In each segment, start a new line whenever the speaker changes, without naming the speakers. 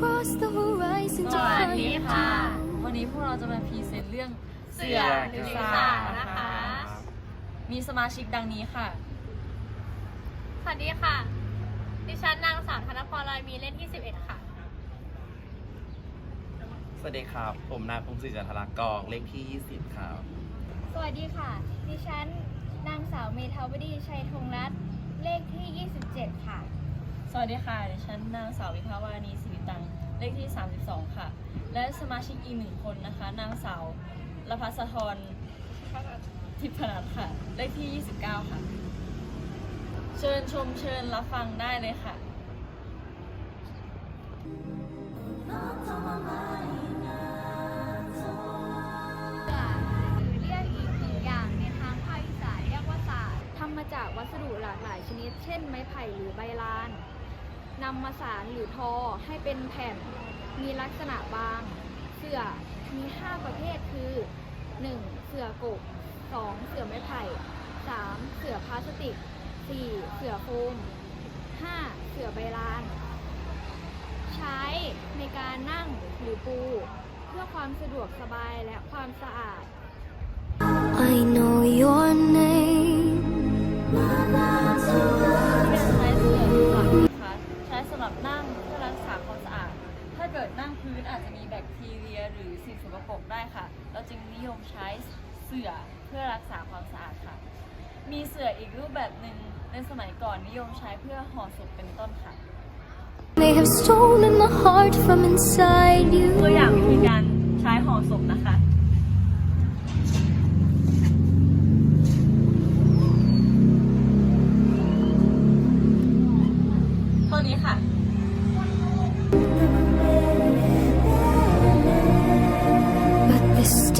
across the horizon
ส
to
วัส
find
ดี
you.
ค่ะ วันนี้พวกเราจะมาพรีเซนต์เรื่องเสือหรือสานะคะ มีสมาชิกดังนี้ค่ะ
สวัสดีค่ะ ดิฉันนางสาวธนพรลอยมีเล่นที่ 11 ค่ะ
สวัสดีครับ ผมนายพงศิษฐ์จันทรากองเลขที่ 20 ครับ
สวัสดีค่ะ ดิฉันนางสาวเมธาวดีชัยธงรัตน์เลขที่ 27 ค่ะ
สวัสดีค่ะ ดิฉันนางสาววิภาวานีสิริตัง เลขที่ 32 ค่ะ และสมาชิกอีกหนึ่งคนนะคะ นางสาวรพัสธรทิพนัทค่ะ เลขที่ 29 ค่ะ เชิญชมเชิญรับฟังได้เลยค่ะ
หรือเรียกอีกหนึ่งอย่างในทางภาคอีสานเรียกว่าศาสตร์ทำมาจากวัสดุหลากหลายชนิด เช่นไม้ไผ่หรือใบลาน นำมาสานหรือทอให้เป็นแผ่นมีลักษณะบาง เสือมี 5 ประเภทคือ 1. เสือกก 2. เสือไม้ไผ่ 3. เสือพลาสติก 4. เสือโฟม 5. เสือใบลาน ใช้ในการนั่งหรือปู เพื่อความสะดวกสบายและความสะอาด
I know your
แบคทีเรียหรือสิ่งสกปรกได้ค่ะ เราจึงนิยมใช้เสื่อเพื่อรักษาความสะอาดค่ะ มีเสื่ออีกรูปแบบหนึ่งในสมัยก่อนนิยมใช้เพื่อห่อศพเป็นต้นค่ะ
They have stolen the heart from inside
ตัวอย่างวิธี
you.
การใช้ห่อศพนะคะ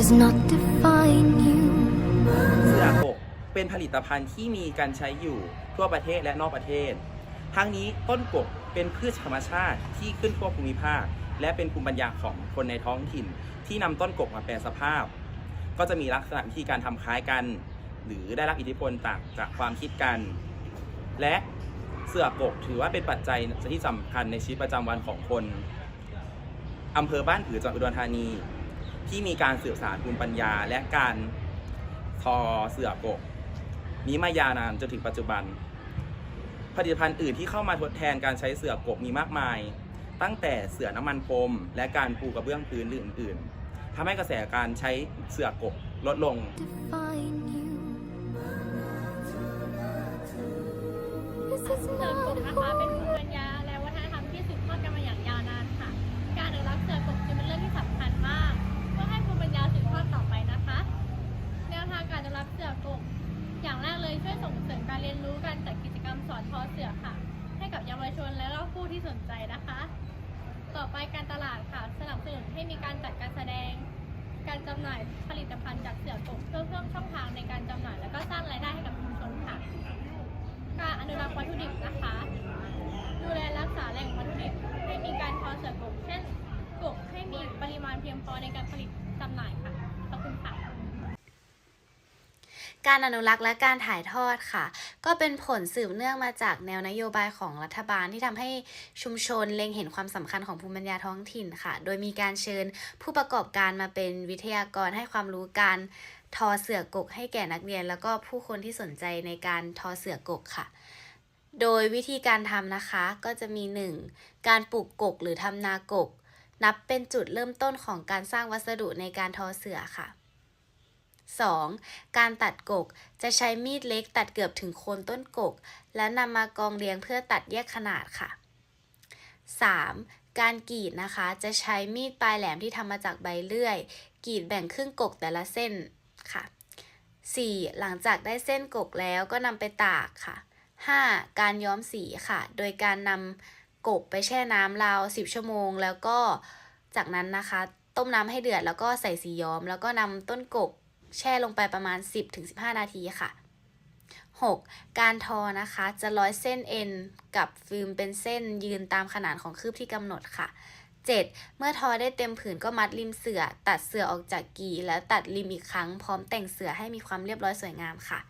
does not define you.
เสื้อกกเป็นผลิตภัณฑ์ที่มีการใช้อยู่ทั่วประเทศและนอกประเทศ ทั้งนี้ต้นกกเป็นพืชธรรมชาติที่ขึ้นทั่วภูมิภาค และเป็นภูมิปัญญาของคนในท้องถิ่น ที่นำต้นกกมาแปลสภาพ ก็จะมีลักษณะวิธีการทำคล้ายกัน หรือได้รับอิทธิพลต่างจากความคิดกัน และเสื้อกกถือว่าเป็นปัจจัยที่สำคัญในชีวิตประจำวันของคนอำเภอบ้านผือจังหวัดอุดรธานี ที่มีการสื่อสารภูมิปัญญา และการทอเสือกกนี้มายาวนานจนถึงปัจจุบัน ผลิตภัณฑ์อื่นที่เข้ามาทดแทนการใช้เสือกกมีมากมาย ตั้งแต่เสือน้ำมันพรมและการปูกระเบื้องพื้นหรืออื่นๆทำให้กระแสการใช้เสือกกลดลง
Define you. This is
เสือกก
not
นะคะเป็นภูมิปัญญา อเสือค่ะ ให้กับเยาวชนและก็ผู้ที่สนใจนะคะ ต่อไปการตลาดค่ะ สนับสนุนให้มีการจัดการแสดง การจำหน่ายผลิตภัณฑ์จากเสือกบเพื่อเพิ่มช่องทางในการจำหน่าย และก็สร้างรายได้ให้กับชุมชนค่ะ การอนุรักษ์วัตถุดิบนะคะ ดูแลรักษาแหล่งวัตถุดิบให้มีการทอเสือกกเช่นกกให้มีปริมาณเพียงพอในการผลิตจำหน่ายค่ะ ขอบคุณค่ะ
การอนุรักษ์และการถ่ายทอดค่ะ ก็เป็นผลสืบเนื่องมาจากแนวนโยบายของรัฐบาลที่ทำให้ชุมชนเล็งเห็นความสำคัญของภูมิปัญญาท้องถิ่นค่ะ โดยมีการเชิญผู้ประกอบการมาเป็นวิทยากรให้ความรู้การทอเสือกกให้แก่นักเรียน แล้วก็ผู้คนที่สนใจในการทอเสือกกค่ะ โดยวิธีการทำนะคะก็จะมี 1. การปลูกกกหรือทำนากก นับเป็นจุดเริ่มต้นของการสร้างวัสดุในการทอเสือค่ะ 2. การตัดกก จะใช้มีดเล็กตัดเกือบถึงโคนต้นกก และนำมากองเรียงเพื่อตัดแยกขนาดค่ะ 3. การกรีดนะคะ จะใช้มีดปลายแหลมที่ทำมาจากใบเลื่อย กรีดแบ่งครึ่งกกแต่ละเส้นค่ะ 4. หลังจากได้เส้นกกแล้วก็นำไปตากค่ะ 5. การย้อมสีค่ะ โดยการนำกกไปแช่น้ำราว 10 ชั่วโมง แล้วก็จากนั้นนะคะ ต้มน้ำให้เดือดแล้วก็ใส่สีย้อม แล้วก็นำต้นกก แช่ลงไปประมาณ 10-15 นาทีค่ะ 6. การทอนะคะจะร้อยเส้นเอ็นกับฟิล์มเป็นเส้นยืนตามขนาดของคืบที่กำหนดค่ะ 7. เมื่อทอได้เต็มผืนก็มัดริมเสือ ตัดเสือออกจากกีแล้วตัดริมอีกครั้ง พร้อมแต่งเสือให้มีความเรียบร้อยสวยงามค่ะ